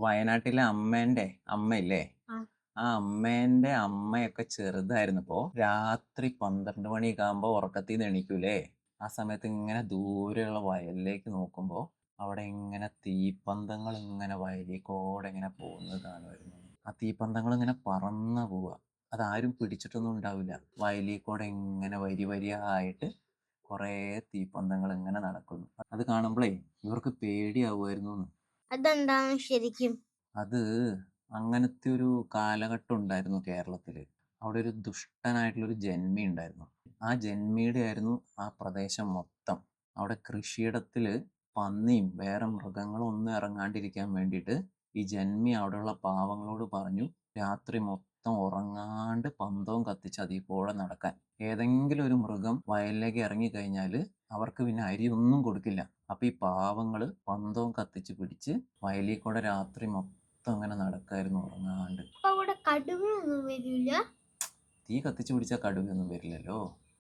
വയനാട്ടിലെ അമ്മേന്റെ അമ്മയില്ലേ? ആ. അമ്മേന്റെ അമ്മയൊക്കെ ചെറുതായിരുന്നപ്പോ രാത്രി പന്ത്രണ്ട് മണിയൊക്കെ ആകുമ്പോ ഉറക്കത്തിൽ നിന്ന് എണീക്കൂലേ? ആ സമയത്ത് ഇങ്ങനെ ദൂരെയുള്ള വയലിലേക്ക് നോക്കുമ്പോ അവിടെ ഇങ്ങനെ തീപ്പന്തങ്ങൾ ഇങ്ങനെ വയലിൽ കൂടെ ഇങ്ങനെ പോകുന്നത് കാണുമായിരുന്നു. ആ തീപ്പന്തങ്ങൾ ഇങ്ങനെ പറന്ന് പോവുക അതാരും പിടിച്ചിട്ടൊന്നും ഉണ്ടാവില്ല. വയലിൽ കൂടെ ഇങ്ങനെ വരി വരിയായിട്ട് കുറേ തീപ്പന്തങ്ങൾ ഇങ്ങനെ നടക്കുന്നു. അത് കാണുമ്പോഴേ ഇവർക്ക് പേടിയാവുമായിരുന്നു. അതെന്താണ് ശരിക്കും? അത് അങ്ങനത്തെ ഒരു കാലഘട്ടം ഉണ്ടായിരുന്നു കേരളത്തിൽ. അവിടെ ഒരു ദുഷ്ടനായിട്ടുള്ള ഒരു ജന്മി ഉണ്ടായിരുന്നു. ആ ജന്മിയുടെ ആയിരുന്നു ആ പ്രദേശം മൊത്തം. അവിടെ കൃഷിയിടത്തിൽ പന്നിയും വേറെ മൃഗങ്ങളും ഒന്നും ഇറങ്ങാണ്ടിരിക്കാൻ വേണ്ടിയിട്ട് ഈ ജന്മി അവിടെയുള്ള പാവങ്ങളോട് പറഞ്ഞു രാത്രി മൊത്തം ഉറങ്ങാണ്ട് പന്തവും കത്തിച്ച് കൂടെ നടക്കാൻ. ഏതെങ്കിലും ഒരു മൃഗം വയലിലേക്ക് ഇറങ്ങി കഴിഞ്ഞാൽ അവർക്ക് പിന്നെ അരി ഒന്നും കൊടുക്കില്ല. അപ്പോൾ ഈ പാവങ്ങൾ പന്തവും കത്തിച്ച് പിടിച്ച് വയലിൽ കൂടെ രാത്രി മൊത്തം അങ്ങനെ നടക്കായിരുന്നു ഉറങ്ങാണ്ട്. അവിടെ കടുവയൊന്നും വരില്ല തീ കത്തിച്ച് പിടിച്ചാൽ കടുവയൊന്നും വരില്ലല്ലോ.